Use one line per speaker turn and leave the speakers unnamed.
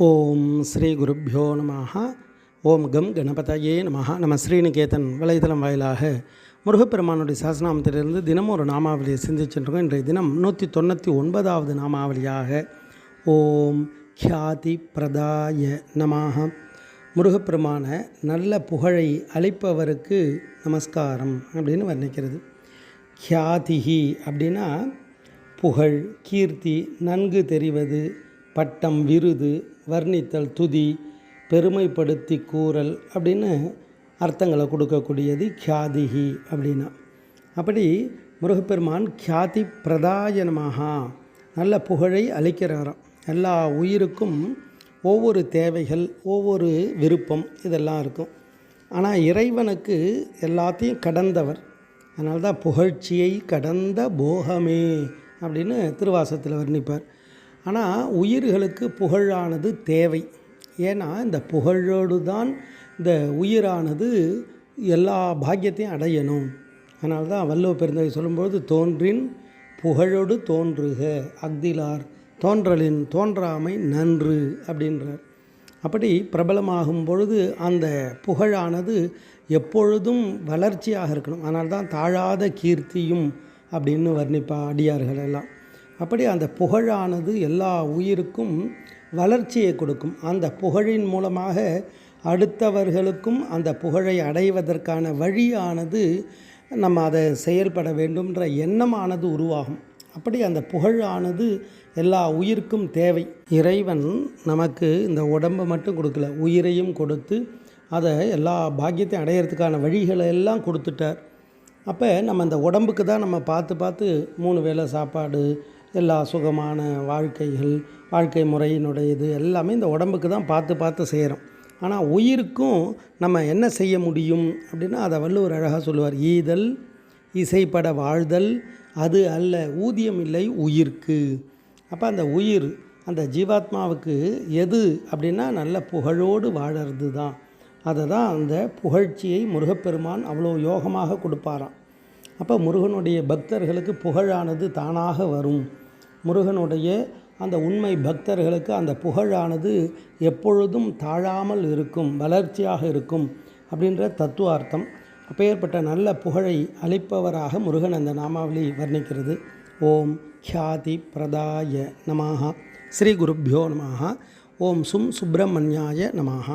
ஓம் ஸ்ரீ குருப்பியோ நமஹா. ஓம் கம் கணபதையே நமஹா. நம்ம ஸ்ரீநிகேதன் வலைதளம் வாயிலாக முருகப்பெருமானுடைய சாசனாமத்திலிருந்து தினமும் ஒரு நாமாவளியை சிந்திச்சுருக்கோம் இன்றைய தினம் நூற்றி தொண்ணூற்றி ஒன்பதாவது நாமாவளியாக ஓம் கியாதி பிரதாய நமாக முருகப்பெருமான நல்ல புகழை அளிப்பவருக்கு நமஸ்காரம் அப்படின்னு வர்ணிக்கிறது. கியாதிகி அப்படின்னா புகழ் கீர்த்தி நன்கு தெரிவது பட்டம் விருது வர்ணித்தல் துதி பெருமைப்படுத்தி கூறல் அப்படின்னு அர்த்தங்களை கொடுக்கக்கூடியது கியாதிகி அப்படின்னா. அப்படி முருகப்பெருமான் கியாதி பிரதாயனமாக நல்ல புகழை அளிக்கிறாராம். எல்லா உயிருக்கும் ஒவ்வொரு தேவைகள் ஒவ்வொரு விருப்பம் இதெல்லாம் இருக்கும். ஆனால் இறைவனுக்கு எல்லாத்தையும் கடந்தவர். அதனால்தான் புகழ்ச்சியை கடந்த போகமே அப்படின்னு திருவாசத்தில் வர்ணிப்பார். ஆனால் உயிர்களுக்கு புகழானது தேவை. ஏன்னா இந்த புகழோடு தான் இந்த உயிரானது எல்லா பாக்கியத்தையும் அடையணும். அதனால்தான் தான் பெருந்தகை சொல்லும்போது தோன்றின் புகழோடு தோன்றுக அக்திலார் தோன்றலின் தோன்றாமை நன்று அப்படின்றார். அப்படி பிரபலமாகும் பொழுது அந்த புகழானது எப்பொழுதும் வளர்ச்சியாக இருக்கணும். அதனால தான் தாழாத கீர்த்தியும் அப்படின்னு வர்ணிப்பா அடியார்கள் எல்லாம். அப்படி அந்த புகழானது எல்லா உயிருக்கும் வளர்ச்சியை கொடுக்கும். அந்த புகழின் மூலமாக அடுத்தவர்களுக்கும் அந்த புகழை அடைவதற்கான வழியானது நம்ம அதை செயல்பட வேண்டும்ன்ற எண்ணமானது உருவாகும். அப்படி அந்த புகழானது எல்லா உயிருக்கும் தேவை. இறைவன் நமக்கு இந்த உடம்பை மட்டும் கொடுக்கல உயிரையும் கொடுத்து அதை எல்லா பாக்கியத்தையும் அடையிறதுக்கான வழிகளை எல்லாம் கொடுத்துட்டார். அப்போ நம்ம அந்த உடம்புக்கு தான் நம்ம பார்த்து பார்த்து மூணு வேளை சாப்பாடு எல்லா சுகமான வாழ்க்கைகள் வாழ்க்கை முறையினுடைய இது எல்லாமே இந்த உடம்புக்கு தான் பார்த்து பார்த்து செய்கிறோம் ஆனால் உயிருக்கும் நம்ம என்ன செய்ய முடியும் அப்படின்னா அதை வள்ளுவர் அழகாக சொல்லுவார் ஈதல் இசைப்பட வாழ்தல் அது அல்ல ஊதியம் இல்லை உயிர்க்கு. அப்போ அந்த உயிர் அந்த ஜீவாத்மாவுக்கு எது அப்படின்னா நல்ல புகழோடு வாழறது தான் அதை தான் அந்த புகழ்ச்சியை முருகப்பெருமான் அவ்வளோ யோகமாக கொடுப்பாராம். அப்போ முருகனுடைய பக்தர்களுக்கு புகழானது தானாக வரும். முருகனுடைய அந்த உண்மை பக்தர்களுக்கு அந்த புகழானது எப்பொழுதும் தாழாமல் இருக்கும் வளர்ச்சியாக இருக்கும் அப்படின்ற தத்துவார்த்தம். அப்பேற்பட்ட நல்ல புகழை அளிப்பவராக முருகன் அந்த நாமாவளி வர்ணிக்கிறது. ஓம் கியாதி பிரதாய நமாக ஸ்ரீ குருப்பியோ நமாக ஓம் சும் சுப்பிரமணியாய நமாக